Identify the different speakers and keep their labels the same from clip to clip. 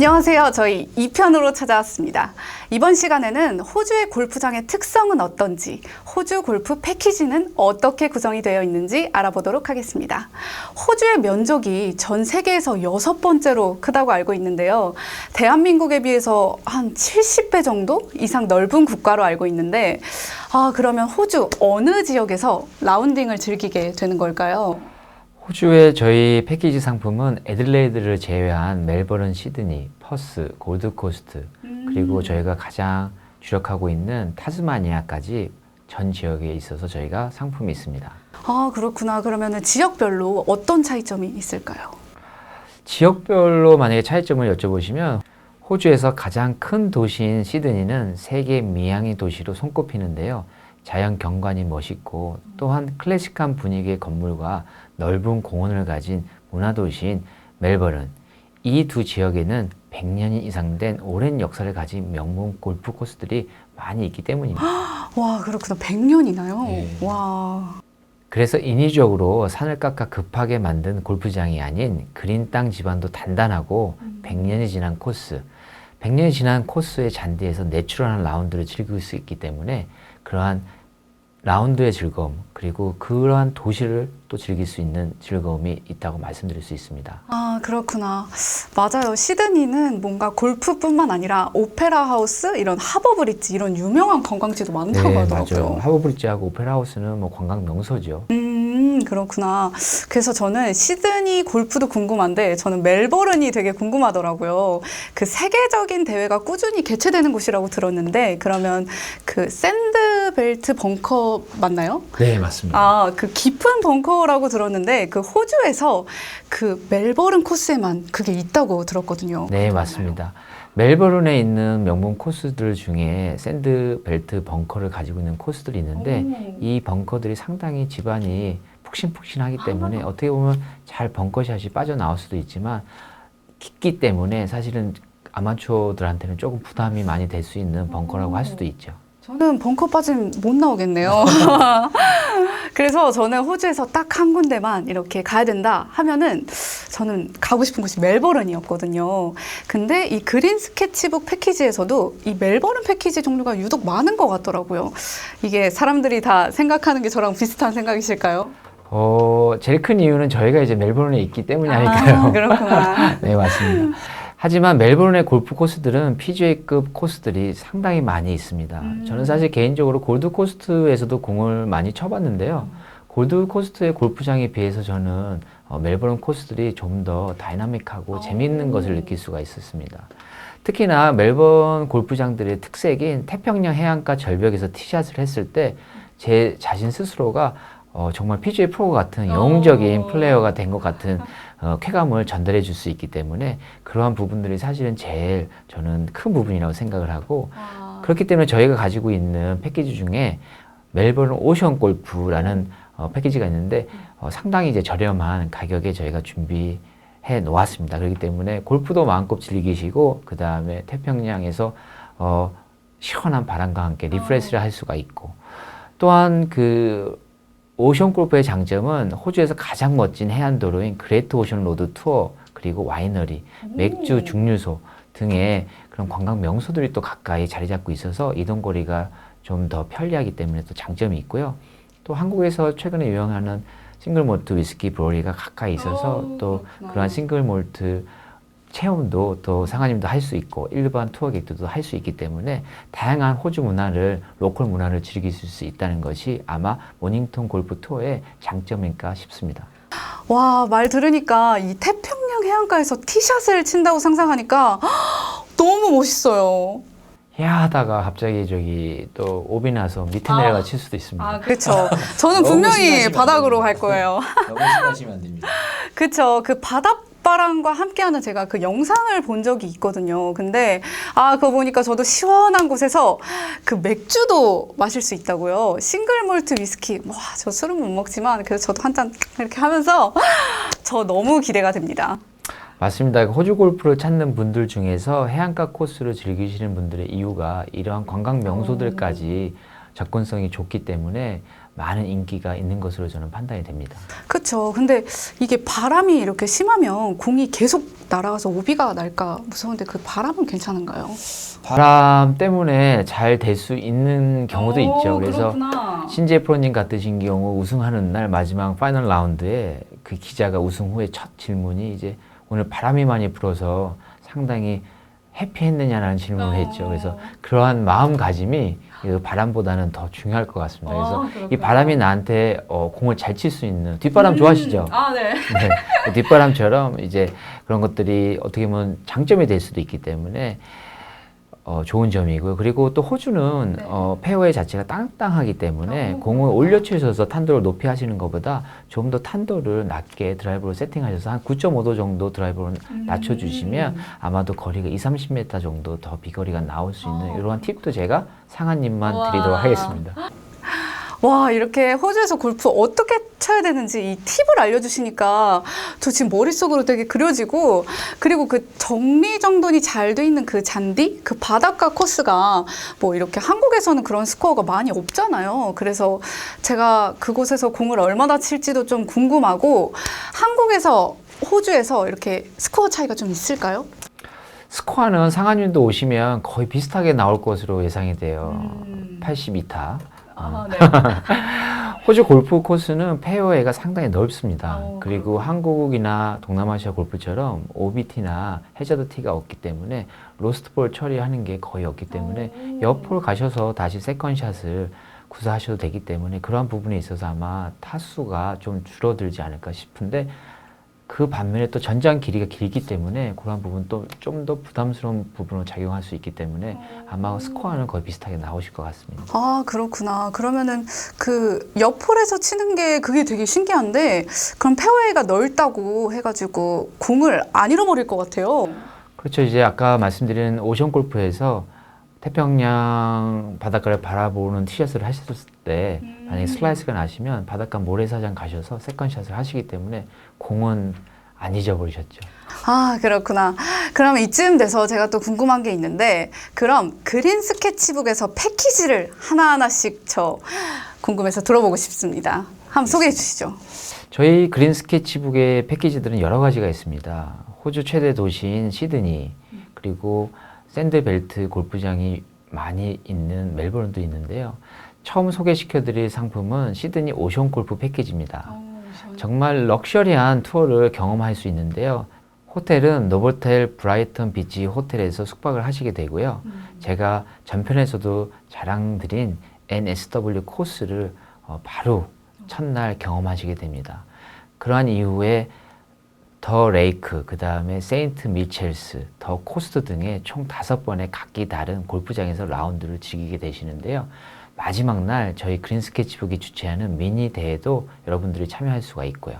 Speaker 1: 안녕하세요. 저희 2편으로 찾아왔습니다. 이번 시간에는 호주의 골프장의 특성은 어떤지, 호주 골프 패키지는 어떻게 구성이 되어 있는지 알아보도록 하겠습니다. 호주의 면적이 전 세계에서 여섯 번째로 크다고 알고 있는데요. 대한민국에 비해서 한 70배 정도 이상 넓은 국가로 알고 있는데, 아, 그러면 호주 어느 지역에서 라운딩을 즐기게 되는 걸까요?
Speaker 2: 호주의 저희 패키지 상품은 애들레이드를 제외한 멜버른, 시드니, 퍼스, 골드코스트 그리고 저희가 가장 주력하고 있는 타스마니아까지 전 지역에 있어서 저희가 상품이 있습니다.
Speaker 1: 아, 그렇구나. 그러면 지역별로 어떤 차이점이 있을까요?
Speaker 2: 지역별로 만약에 차이점을 여쭤보시면 호주에서 가장 큰 도시인 시드니는 세계 미양의 도시로 손꼽히는데요. 자연 경관이 멋있고 또한 클래식한 분위기의 건물과 넓은 공원을 가진 문화 도시인 멜버른. 이 두 지역에는 100년이 이상 된 오랜 역사를 가진 명문 골프 코스들이 많이 있기 때문입니다.
Speaker 1: 와, 그렇구나. 100년이나요?
Speaker 2: 네.
Speaker 1: 와.
Speaker 2: 그래서 인위적으로 산을 깎아 급하게 만든 골프장이 아닌 그린 땅 지반도 단단하고 100년이 지난 코스, 100년이 지난 코스의 잔디에서 내추럴한 라운드를 즐길 수 있기 때문에 그러한 라운드의 즐거움 그리고 그러한 도시를 또 즐길 수 있는 즐거움이 있다고 말씀드릴 수 있습니다.
Speaker 1: 아, 그렇구나. 맞아요. 시드니는 뭔가 골프뿐만 아니라 오페라 하우스, 이런 하버 브릿지, 이런 유명한 관광지도 많다고 하더라고요.
Speaker 2: 네, 맞아요. 하버 브릿지하고 오페라 하우스는 뭐 관광 명소죠.
Speaker 1: 음, 그렇구나. 그래서 저는 시드니 골프도 궁금한데 저는 멜버른이 되게 궁금하더라고요. 그 세계적인 대회가 꾸준히 개최되는 곳이라고 들었는데 그러면 그 샌드 벨트 벙커 맞나요?
Speaker 2: 네, 맞습니다.
Speaker 1: 아, 그 깊은 벙커라고 들었는데 그 호주에서 그 멜버른 코스에만 그게 있다고 들었거든요.
Speaker 2: 네, 맞습니다. 멜버른에 있는 명문 코스들 중에 샌드 벨트 벙커를 가지고 있는 코스들이 있는데
Speaker 1: 오.
Speaker 2: 이 벙커들이 상당히 집안이 푹신푹신하기 때문에 어떻게 보면 잘 벙커샷이 빠져나올 수도 있지만 깊기 때문에 사실은 아마추어들한테는 조금 부담이 많이 될 수 있는 벙커라고 할 수도 있죠.
Speaker 1: 저는 벙커 빠지면 못 나오겠네요. 그래서 저는 호주에서 딱 한 군데만 이렇게 가야 된다 하면은 저는 가고 싶은 곳이 멜버른이었거든요. 근데 이 그린 스케치북 패키지에서도 이 멜버른 패키지 종류가 유독 많은 것 같더라고요. 이게 사람들이 다 생각하는 게 저랑 비슷한 생각이실까요?
Speaker 2: 어, 제일 큰 이유는 저희가 이제 멜버른에 있기 때문이 아닐까요?
Speaker 1: 아, 그렇구나.
Speaker 2: 네, 맞습니다. 하지만 멜버른의 골프 코스들은 PGA급 코스들이 상당히 많이 있습니다.
Speaker 1: 음.
Speaker 2: 저는 사실 개인적으로 골드 코스트에서도 공을 많이 쳐봤는데요. 골드 코스트의 골프장에 비해서 저는 어, 멜버른 코스들이 좀 더 다이나믹하고 재미있는 것을 느낄 수가 있었습니다. 특히나 멜번 골프장들의 특색인 태평양 해안가 절벽에서 티샷을 했을 때 제 자신 스스로가 어, 정말 PGA 프로 같은 영웅적인
Speaker 1: 어.
Speaker 2: 플레이어가 된 것 같은 어, 쾌감을 전달해 줄 수 있기 때문에 그러한 부분들이 사실은 제일 저는 큰 부분이라고 생각을 하고 그렇기 때문에 저희가 가지고 있는 패키지 중에 멜버른 오션 골프라는 어, 패키지가 있는데 어, 상당히 이제 저렴한 가격에 저희가 준비 해 놓았습니다. 그렇기 때문에 골프도 마음껏 즐기시고 그 다음에 태평양에서 어, 시원한 바람과 함께 리프레시를 할 수가 있고 또한 그 오션 골프의 장점은 호주에서 가장 멋진 해안 도로인 그레이트 오션 로드 투어 그리고 와이너리, 맥주 증류소 등의 그런 관광 명소들이 또 가까이 자리 잡고 있어서 이동 거리가 좀 더 편리하기 때문에 또 장점이 있고요. 또 한국에서 최근에 유행하는 싱글 몰트 위스키 브로리가 가까이 있어서
Speaker 1: 오,
Speaker 2: 또
Speaker 1: 그렇구나.
Speaker 2: 그러한 싱글 몰트 체험도 또 상하님도 할 수 있고 일반 투어 객들도 할 수 있기 때문에 다양한 호주 문화를 로컬 문화를 즐길 수 있다는 것이 아마 모닝턴 골프 투어의 장점일까 싶습니다.
Speaker 1: 와, 말 들으니까 이 태평양 해안가에서 티샷을 친다고 상상하니까 너무 멋있어요.
Speaker 2: 야 하다가 갑자기 저기 또 오비 나서 밑에
Speaker 1: 아.
Speaker 2: 내려가 칠 수도 있습니다.
Speaker 1: 아, 그렇죠. 저는
Speaker 3: 너무
Speaker 1: 분명히
Speaker 3: 신나시면
Speaker 1: 바닥으로 안갈 거예요.
Speaker 3: 너무 신나시면 안 됩니다.
Speaker 1: 그쵸. 그 바 닷바람과 함께하는 제가 그 영상을 본 적이 있거든요. 근데, 아, 그거 보니까 저도 시원한 곳에서 그 맥주도 마실 수 있다고요. 싱글 몰트 위스키. 와, 저 술은 못 먹지만, 그래서 저도 한 잔 이렇게 하면서 저 너무 기대가 됩니다.
Speaker 2: 맞습니다. 호주 골프를 찾는 분들 중에서 해안가 코스를 즐기시는 분들의 이유가 이러한 관광 명소들까지 접근성이 좋기 때문에 많은 인기가 있는 것으로 저는 판단이 됩니다.
Speaker 1: 그렇죠. 근데 이게 바람이 이렇게 심하면 공이 계속 날아가서 오비가 날까 무서운데 그 바람은 괜찮은가요?
Speaker 2: 바람 때문에 잘 될 수 있는 경우도 있죠. 그래서 신재 프로님 같으신 경우 우승하는 날 마지막 파이널 라운드에 그 기자가 우승 후에 첫 질문이 이제 오늘 바람이 많이 불어서 상당히 해피했느냐라는 질문을 했죠. 그래서 그러한 마음가짐이 그 바람보다는 더 중요할 것 같습니다. 그래서 이 바람이 나한테 어, 공을 잘 칠 수 있는 뒷바람 좋아하시죠?
Speaker 1: 아, 네.
Speaker 2: 네. 그 뒷바람처럼 이제 그런 것들이 어떻게 보면 장점이 될 수도 있기 때문에 어, 좋은 점이고요. 그리고 또 호주는
Speaker 1: 네.
Speaker 2: 어, 페어웨이 자체가 땅땅하기 때문에
Speaker 1: 어,
Speaker 2: 공을 올려치셔서 탄도를 높이 하시는 것보다 좀 더 탄도를 낮게 드라이버로 세팅하셔서 한 9.5도 정도 드라이버로
Speaker 1: 음.
Speaker 2: 낮춰주시면 아마도 거리가 2, 30m 정도 더 비거리가 나올 수 있는
Speaker 1: 어.
Speaker 2: 이러한 팁도 제가 상한님만. 드리도록 하겠습니다.
Speaker 1: 와, 이렇게 호주에서 골프 어떻게 쳐야 되는지 이 팁을 알려주시니까 저 지금 머릿속으로 되게 그려지고 그리고 그 정리정돈이 잘 돼 있는 그 잔디? 그 바닷가 코스가 뭐 이렇게 한국에서는 그런 스코어가 많이 없잖아요. 그래서 제가 그곳에서 공을 얼마나 칠지도 좀 궁금하고 한국에서 호주에서 이렇게 스코어 차이가 좀 있을까요?
Speaker 2: 스코어는 상한님도 오시면 거의 비슷하게 나올 것으로 예상이 돼요.
Speaker 1: 음.
Speaker 2: 82타.
Speaker 1: 아, 네.
Speaker 2: 호주 골프 코스는 페어웨이가 상당히 넓습니다.
Speaker 1: 어,
Speaker 2: 그리고 한국이나 동남아시아 골프처럼 OBT나 해저드 티가 없기 때문에 로스트볼 처리하는 게 거의 없기 때문에
Speaker 1: 어.
Speaker 2: 옆홀 가셔서 다시 세컨샷을 구사하셔도 되기 때문에 그러한 부분에 있어서 아마 타수가 좀 줄어들지 않을까 싶은데 그 반면에 또 전장 길이가 길기 때문에 그러한 부분 또좀더 부담스러운 부분으로 작용할 수 있기 때문에 아마 스코어는 거의 비슷하게 나오실 것 같습니다.
Speaker 1: 아, 그렇구나. 그러면은 그 옆홀에서 치는 게 그게 되게 신기한데 그럼 페어웨이가 넓다고 해가지고 공을 안 잃어버릴 것 같아요.
Speaker 2: 그렇죠. 이제 아까 말씀드린 오션 골프에서 태평양 바닷가를 바라보는 티셔츠를 하셨을 때 만약에 슬라이스가 나시면 바닷가 모래사장 가셔서 세컨샷을 하시기 때문에 공은 안 잊어버리셨죠.
Speaker 1: 아, 그렇구나. 그러면 이쯤 돼서 제가 또 궁금한 게 있는데 그럼 그린 스케치북에서 패키지를 하나하나씩 저 궁금해서 들어보고 싶습니다. 한번 소개해 주시죠.
Speaker 2: 저희 그린 스케치북의 패키지들은 여러 가지가 있습니다. 호주 최대 도시인 시드니 그리고 샌드벨트 골프장이 많이 있는 멜버른도 있는데요. 처음 소개시켜드릴 상품은 시드니 오션 골프 패키지입니다. 정말 럭셔리한 투어를 경험할 수 있는데요. 호텔은 노보텔 브라이턴 비치 호텔에서 숙박을 하시게 되고요. 제가 전편에서도 자랑드린 NSW 코스를 어, 바로 첫날 경험하시게 됩니다. 그러한 이후에 더 레이크, 그 다음에 세인트 미첼스, 더 코스트 등의 총 다섯 번의 각기 다른 골프장에서 라운드를 즐기게 되시는데요. 마지막 날 저희 그린 스케치북이 주최하는 미니 대회도 여러분들이 참여할 수가 있고요.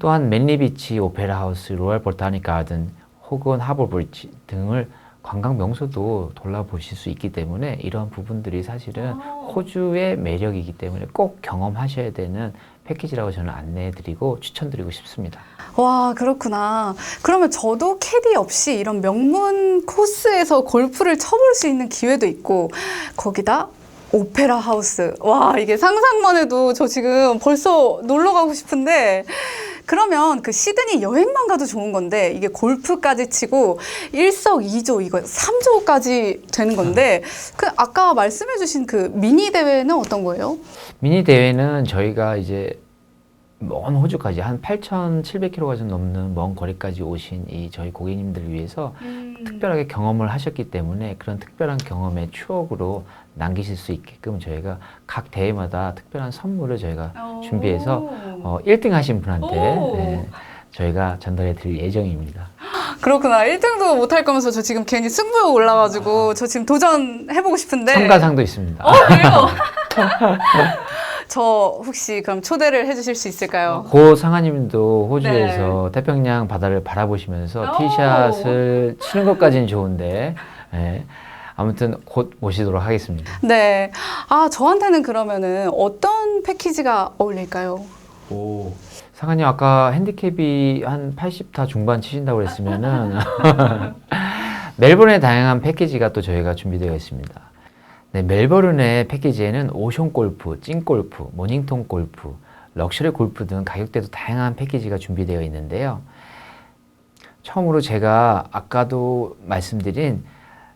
Speaker 2: 또한 맨리비치, 오페라 하우스, 로얄 보타닉 가든 혹은 하버 브리지 등을 관광 명소도 돌아보실 수 있기 때문에 이러한 부분들이 사실은 호주의 매력이기 때문에 꼭 경험하셔야 되는 패키지라고 저는 안내해드리고 추천드리고 싶습니다.
Speaker 1: 와, 그렇구나. 그러면 저도 캐디 없이 이런 명문 코스에서 골프를 쳐볼 수 있는 기회도 있고, 거기다 오페라 하우스. 와, 이게 상상만 해도 저 지금 벌써 놀러 가고 싶은데, 그러면 그 시드니 여행만 가도 좋은 건데, 이게 골프까지 치고 일석이조 이거 삼조까지 되는 건데, 그 아까 말씀해주신 그 미니 대회는 어떤 거예요?
Speaker 2: 미니 대회는 저희가 이제 먼 호주까지 한 8,700km가 좀 넘는 먼 거리까지 오신 이 저희 고객님들을 위해서 특별하게 경험을 하셨기 때문에 그런 특별한 경험의 추억으로 남기실 수 있게끔 저희가 각 대회마다 특별한 선물을 저희가 준비해서 어, 1등 하신 분한테
Speaker 1: 오.
Speaker 2: 네, 저희가 전달해 드릴 예정입니다.
Speaker 1: 그렇구나. 1등도 못 할 거면서 저 지금 괜히 승부욕 올라가지고 저 지금 도전해보고 싶은데.
Speaker 2: 참가상도 있습니다.
Speaker 1: 어, 그래요? 저 혹시 그럼 초대를 해주실 수 있을까요?
Speaker 2: 고 상하님도 호주에서 태평양 바다를 바라보시면서
Speaker 1: 네. 오.
Speaker 2: 티샷을 치는 것까지는 좋은데 예. 아무튼 곧 모시도록 하겠습니다.
Speaker 1: 네. 아, 저한테는 그러면은 어떤 패키지가 어울릴까요?
Speaker 2: 오. 상하님 아까 핸디캡이 한 80타 중반 치신다고 그랬으면은 멜번의 다양한 패키지가 또 저희가 준비되어 있습니다. 네, 멜버른의 패키지에는 오션 골프, 찐 골프, 모닝톤 골프, 럭셔리 골프 등 가격대도 다양한 패키지가 준비되어 있는데요. 처음으로 제가 아까도 말씀드린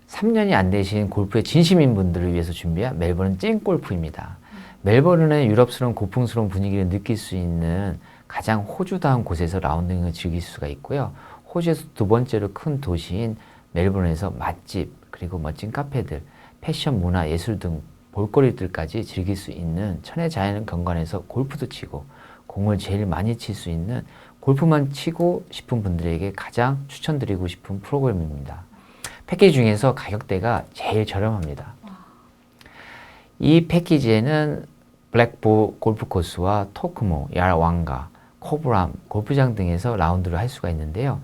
Speaker 2: 3년이 안 되신 골프의 진심인 분들을 위해서 준비한 멜버른 찐 골프입니다. 멜버른의 유럽스러운 고풍스러운 분위기를 느낄 수 있는 가장 호주다운 곳에서 라운딩을 즐길 수가 있고요. 호주에서 두 번째로 큰 도시인 멜버른에서 맛집 그리고 멋진 카페들, 패션, 문화, 예술 등 볼거리들까지 즐길 수 있는 천혜 자연 경관에서 골프도 치고 공을 제일 많이 칠 수 있는 골프만 치고 싶은 분들에게 가장 추천드리고 싶은 프로그램입니다. 패키지 중에서 가격대가 제일 저렴합니다. 이 패키지에는 블랙보 골프 코스와 토크모, 야왕가, 코브람 골프장 등에서 라운드를 할 수가 있는데요.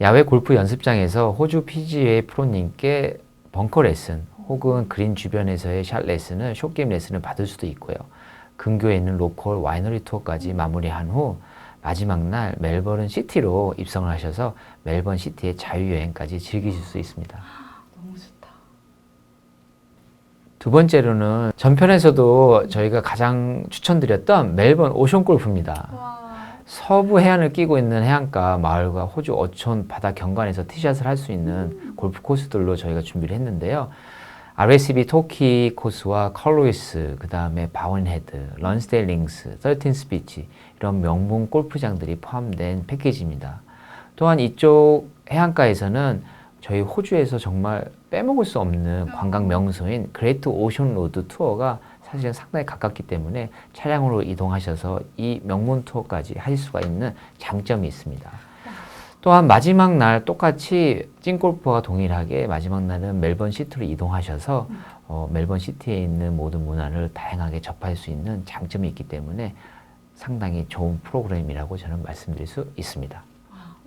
Speaker 2: 야외 골프 연습장에서 호주 PGA 프로님께 벙커 레슨 혹은 그린 주변에서의 샷 레슨을 숏게임 레슨을 받을 수도 있고요. 근교에 있는 로컬 와이너리 투어까지 마무리한 후 마지막 날 멜버른 시티로 입성을 하셔서 멜번 시티의 자유여행까지 즐기실 수 있습니다.
Speaker 1: 너무 좋다.
Speaker 2: 두 번째로는 전편에서도 저희가 가장 추천드렸던 멜번 오션 골프입니다.
Speaker 1: 와.
Speaker 2: 서부 해안을 끼고 있는 해안가 마을과 호주 어촌 바다 경관에서 티샷을 할 수 있는 골프 코스들로 저희가 준비를 했는데요. RSB 토키 코스와 컬로이스, 그 다음에 바원헤드, 런스데일 링스, 13스 비치 이런 명문 골프장들이 포함된 패키지입니다. 또한 이쪽 해안가에서는 저희 호주에서 정말 빼먹을 수 없는 관광 명소인 그레이트 오션 로드 투어가 사실은 상당히 가깝기 때문에 차량으로 이동하셔서 이 명문 투어까지 하실 수가 있는 장점이 있습니다. 또한 마지막 날 똑같이 찐골프와 동일하게 마지막 날은 멜번 시티로 이동하셔서 어, 멜번 시티에 있는 모든 문화를 다양하게 접할 수 있는 장점이 있기 때문에 상당히 좋은 프로그램이라고 저는 말씀드릴 수 있습니다.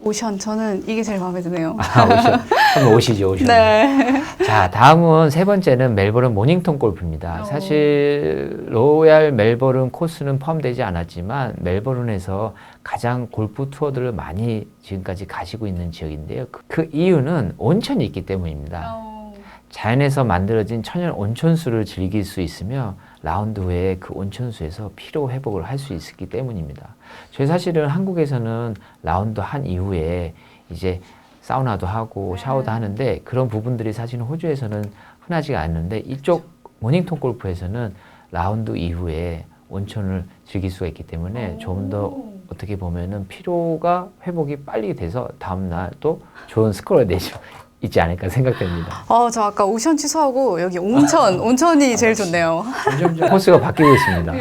Speaker 1: 오션 저는 이게 제일 마음에 드네요.
Speaker 2: 아, 오셔. 한번 오시죠, 오셔.
Speaker 1: 네.
Speaker 2: 자, 다음은 세 번째는 멜버른 모닝턴 골프입니다.
Speaker 1: 어.
Speaker 2: 사실 로얄 멜버른 코스는 포함되지 않았지만 멜버른에서 가장 골프 투어들을 많이 지금까지 가지고 있는 지역인데요. 그, 그 이유는 온천이 있기 때문입니다.
Speaker 1: 어.
Speaker 2: 자연에서 만들어진 천연 온천수를 즐길 수 있으며 라운드 후에 그 온천수에서 피로 회복을 할 수 있기 때문입니다. 저희 사실은 한국에서는 라운드 한 이후에 이제 사우나도 하고 샤워도 하는데 그런 부분들이 사실은 호주에서는 흔하지가 않는데 이쪽 모닝톤 골프에서는 라운드 이후에 온천을 즐길 수가 있기 때문에 좀 더 어떻게 보면은 피로가 회복이 빨리 돼서 다음날 또 좋은 스코어가 되죠. 있지 않을까 생각됩니다.
Speaker 1: 어, 저 아까 오션 취소하고 여기 온천, 온천이 제일 좋네요.
Speaker 2: 점점 코스가 바뀌고 있습니다.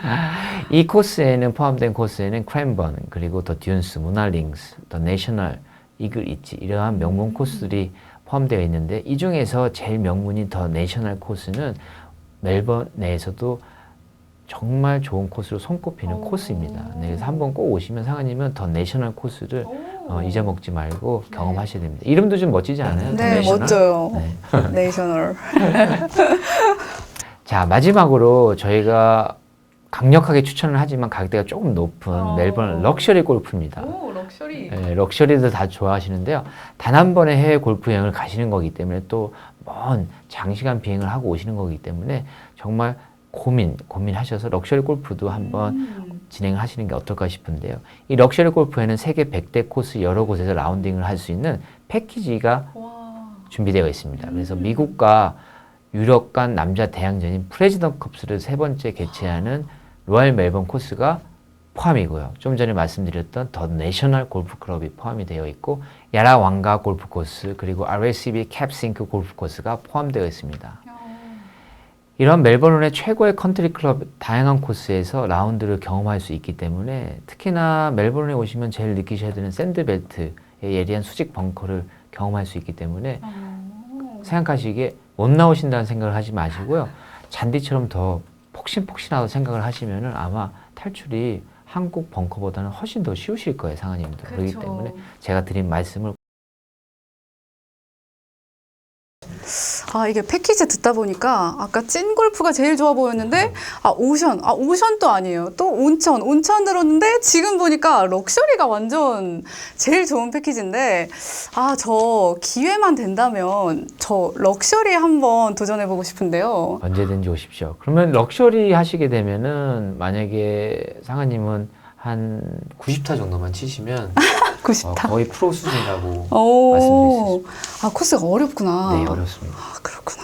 Speaker 2: 이 코스에는 포함된 코스에는 크랜번 그리고 더 듀언스, 무날링스, 더 내셔널, 이글 있지 이러한 명문 코스들이 포함되어 있는데 이 중에서 제일 명문인 더 내셔널 코스는 멜번 내에서도 정말 좋은 코스로 손꼽히는 코스입니다. 네, 그래서 한번 꼭 오시면 상하님은 더 내셔널 코스를 어, 잊어먹지 말고 경험하셔야 됩니다. 이름도 좀 멋지지 않아요? 더
Speaker 1: 네,
Speaker 2: 내셔널?
Speaker 1: 멋져요.
Speaker 2: 네.
Speaker 1: 네이셔널.
Speaker 2: 자 마지막으로 저희가 강력하게 추천을 하지만 가격대가 조금 높은
Speaker 1: 어.
Speaker 2: 멜번 럭셔리 골프입니다.
Speaker 1: 오, 럭셔리.
Speaker 2: 예, 럭셔리도 다 좋아하시는데요. 단 한 번의 해외 골프 여행을 가시는 거기 때문에 또 먼 장시간 비행을 하고 오시는 거기 때문에 정말 고민 고민하셔서 럭셔리 골프도 한번
Speaker 1: 음.
Speaker 2: 진행을 하시는 게 어떨까 싶은데요. 이 럭셔리 골프에는 세계 100대 코스 여러 곳에서 라운딩을 할 수 있는 패키지가
Speaker 1: 와.
Speaker 2: 준비되어 있습니다. 그래서 미국과 유럽 간 남자 대항전인 프레지던트 컵스를 세 번째 개최하는 로얄 멜번 코스가 포함이고요. 좀 전에 말씀드렸던 더 내셔널 골프 클럽이 포함이 되어 있고 야라 왕가 골프 코스 그리고 RSB 캡싱크 골프 코스가 포함되어 있습니다. 이런 멜버른의 최고의 컨트리 클럽 다양한 코스에서 라운드를 경험할 수 있기 때문에 특히나 멜버른에 오시면 제일 느끼셔야 되는 샌드벨트의 예리한 수직 벙커를 경험할 수 있기 때문에 생각하시기에 못 나오신다는 생각을 하지 마시고요. 잔디처럼 더 폭신폭신하다고 생각을 하시면은 아마 탈출이 한국 벙커보다는 훨씬 더 쉬우실 거예요, 상하님도. 그렇기 때문에 제가 드린 말씀을
Speaker 1: 아, 이게 패키지 듣다 보니까 아까 찐 골프가 제일 좋아 보였는데 아, 오션. 아, 오션도 아니에요. 또 온천. 온천 들었는데 지금 보니까 럭셔리가 완전 제일 좋은 패키지인데 아, 저 기회만 된다면 저 럭셔리 한번 도전해 보고 싶은데요.
Speaker 2: 언제든지 오십시오. 그러면 럭셔리 하시게 되면은 만약에 상하님은 한 90타 정도만 치시면 어,
Speaker 1: 90타.
Speaker 2: 거의 프로 수준이라고 말씀드릴 수
Speaker 1: 오. 아, 코스가 어렵구나.
Speaker 2: 네 어렵습니다.
Speaker 1: 아, 그렇구나.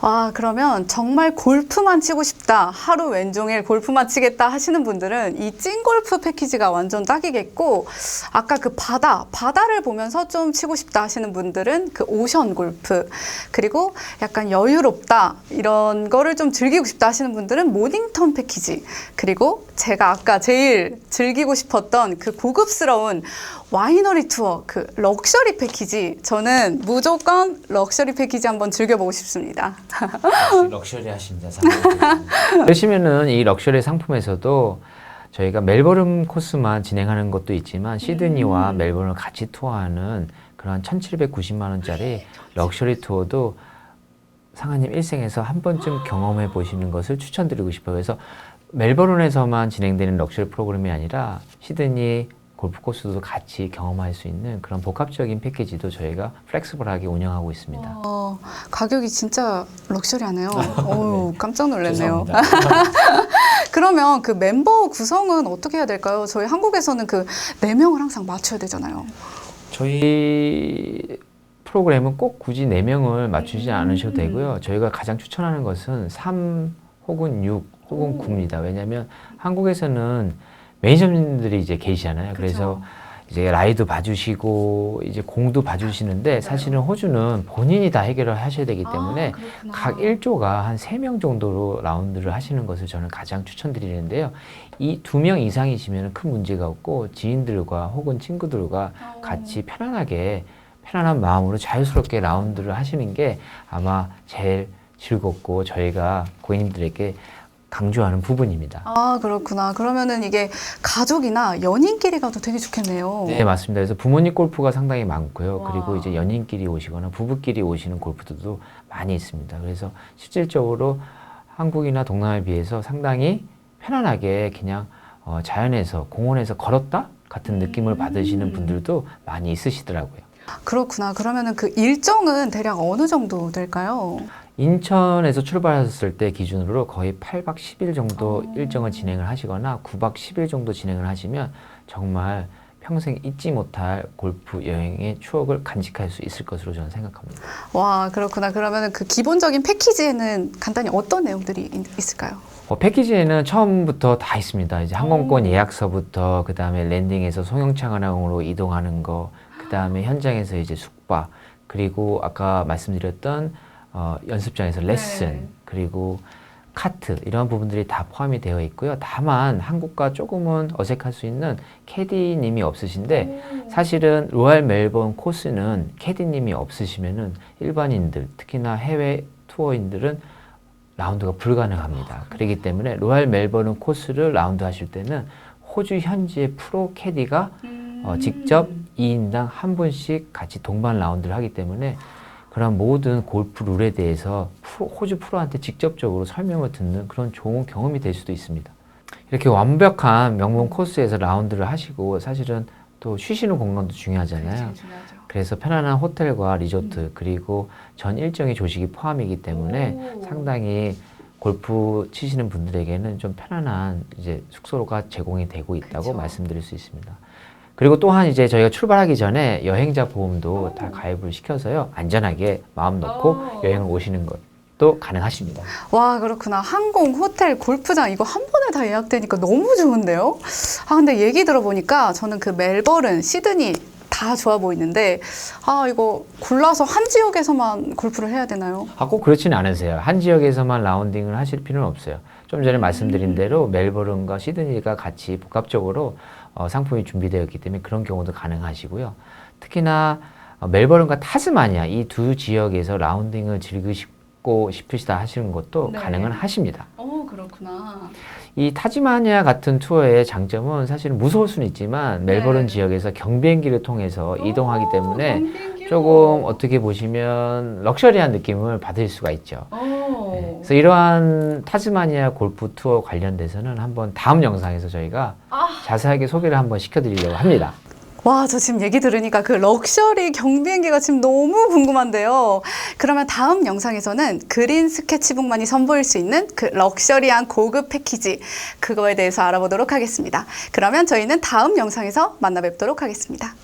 Speaker 1: 아, 그러면 정말 골프만 치고 싶다. 하루 왼종일 골프만 치겠다 하시는 분들은 이 찐골프 패키지가 완전 딱이겠고, 아까 그 바다, 바다를 보면서 좀 치고 싶다 하시는 분들은 그 오션 골프, 그리고 약간 여유롭다, 이런 거를 좀 즐기고 싶다 하시는 분들은 모닝턴 패키지, 그리고 제가 아까 제일 즐기고 싶었던 그 고급스러운 와이너리 투어, 그 럭셔리 패키지, 저는 무조건 럭셔리 패키지 한번 즐겨보고 싶습니다.
Speaker 2: 럭셔리 하십니다. 그러시면은 이 럭셔리 상품에서도 저희가 멜버른 코스만 진행하는 것도 있지만 시드니와 멜버른을 같이 투어하는 그런 1,790만 원짜리 럭셔리 투어도 상하님 일생에서 한 번쯤 경험해 보시는 것을 추천드리고 싶어요. 그래서 멜버른에서만 진행되는 럭셔리 프로그램이 아니라 시드니 골프 코스도 같이 경험할 수 있는 그런 복합적인 패키지도 저희가 플렉스블하게 운영하고 있습니다.
Speaker 1: 어, 가격이 진짜 럭셔리하네요. 어우, 깜짝 놀랐네요. 그러면 그 멤버 구성은 어떻게 해야 될까요? 저희 한국에서는 그 네명을 항상 맞춰야 되잖아요.
Speaker 2: 저희 프로그램은 꼭 굳이 4명을 맞추지 않으셔도 되고요. 저희가 가장 추천하는 것은 3 혹은 6 혹은 9입니다. 왜냐하면 한국에서는 매니저님들이 이제 계시잖아요. 그래서 이제 라이도 봐주시고 이제 공도 봐주시는데 사실은 호주는 본인이 다 해결을 하셔야 되기 때문에 각 1조가 한 3명 정도로 라운드를 하시는 것을 저는 가장 추천드리는데요. 이 두 명 이상이시면 큰 문제가 없고 지인들과 혹은 친구들과 같이 편안하게 편안한 마음으로 자유스럽게 라운드를 하시는 게 아마 제일 즐겁고 저희가 고객님들에게 강조하는 부분입니다.
Speaker 1: 아, 그렇구나. 그러면은 이게 가족이나 연인끼리 가도 되게 좋겠네요.
Speaker 2: 네, 맞습니다. 그래서 부모님 골프가 상당히 많고요.
Speaker 1: 와.
Speaker 2: 그리고 이제 연인끼리 오시거나 부부끼리 오시는 골프들도 많이 있습니다. 그래서 실질적으로 한국이나 동남아에 비해서 상당히 편안하게 그냥 어, 자연에서 공원에서 걸었다 같은 느낌을
Speaker 1: 음.
Speaker 2: 받으시는 분들도 많이 있으시더라고요.
Speaker 1: 그렇구나. 그러면은 그 일정은 대략 어느 정도 될까요?
Speaker 2: 인천에서 출발하셨을 때 기준으로 거의 8박 10일 정도
Speaker 1: 어.
Speaker 2: 일정을 진행을 하시거나 9박 10일 정도 진행을 하시면 정말 평생 잊지 못할 골프 여행의 추억을 간직할 수 있을 것으로 저는 생각합니다.
Speaker 1: 와, 그렇구나. 그러면은 그 기본적인 패키지에는 간단히 어떤 내용들이 있- 있을까요?
Speaker 2: 어, 패키지에는 처음부터 다 있습니다. 이제 항공권
Speaker 1: 오.
Speaker 2: 예약서부터 그 다음에 랜딩에서 송영창항으로 이동하는 거, 그 다음에 현장에서 이제 숙박, 그리고 아까 말씀드렸던 어, 연습장에서 레슨,
Speaker 1: 네.
Speaker 2: 그리고 카트 이런 부분들이 다 포함이 되어 있고요. 다만 한국과 조금은 어색할 수 있는 캐디님이 없으신데 사실은 로얄 멜번 코스는 캐디님이 없으시면은 일반인들 특히나 해외 투어인들은 라운드가 불가능합니다. 그렇기 때문에 로얄 멜버른 코스를 라운드 하실 때는 호주 현지의 프로 캐디가 어, 직접 2인당 한 분씩 같이 동반 라운드를 하기 때문에 그런 모든 골프 룰에 대해서 프로- 호주 프로한테 직접적으로 설명을 듣는 그런 좋은 경험이 될 수도 있습니다. 이렇게 완벽한 명문 코스에서 라운드를 하시고 사실은 또 쉬시는 공간도 중요하잖아요. 그래서 편안한 호텔과 리조트 그리고 전 일정의 조식이 포함이기 때문에 상당히 골프 치시는 분들에게는 좀 편안한 이제 숙소가 제공이 되고 있다고
Speaker 1: 그쵸.
Speaker 2: 말씀드릴 수 있습니다. 그리고 또한 이제 저희가 출발하기 전에 여행자 보험도 다 가입을 시켜서요 안전하게 마음 놓고 여행을 오시는 것 도 가능하십니다.
Speaker 1: 와, 그렇구나. 항공, 호텔, 골프장 이거 한 번에 다 예약되니까 너무 좋은데요? 아, 근데 얘기 들어보니까 저는 그 멜버른, 시드니 다 좋아 보이는데 아, 이거 골라서 한 지역에서만 골프를 해야 되나요?
Speaker 2: 아, 꼭 그렇지는 않으세요. 한 지역에서만 라운딩을 하실 필요는 없어요. 좀 전에 말씀드린 대로 멜버른과 시드니가 같이 복합적으로 어, 상품이 준비되어 있기 때문에 그런 경우도 가능하시고요. 특히나 어, 멜버른과 타스마니아 이 두 지역에서 라운딩을 즐기고 싶으시다 하시는 것도
Speaker 1: 네.
Speaker 2: 가능은 하십니다.
Speaker 1: 어, 그렇구나.
Speaker 2: 이 타지마니아 같은 투어의 장점은 사실은 무서울 수는 있지만 멜버른
Speaker 1: 네.
Speaker 2: 지역에서 경비행기를 통해서 이동하기 때문에 조금 어떻게 보시면 럭셔리한 느낌을 받을 수가 있죠. 네.
Speaker 1: 오.
Speaker 2: 그래서 이러한 타즈마니아 골프 투어 관련돼서는 한번 다음 영상에서 저희가
Speaker 1: 아.
Speaker 2: 자세하게 소개를 한번 시켜드리려고 합니다.
Speaker 1: 와, 저 지금 얘기 들으니까 그 럭셔리 경비행기가 지금 너무 궁금한데요. 그러면 다음 영상에서는 그린 스케치북만이 선보일 수 있는 그 럭셔리한 고급 패키지, 그거에 대해서 알아보도록 하겠습니다. 그러면 저희는 다음 영상에서 만나 뵙도록 하겠습니다.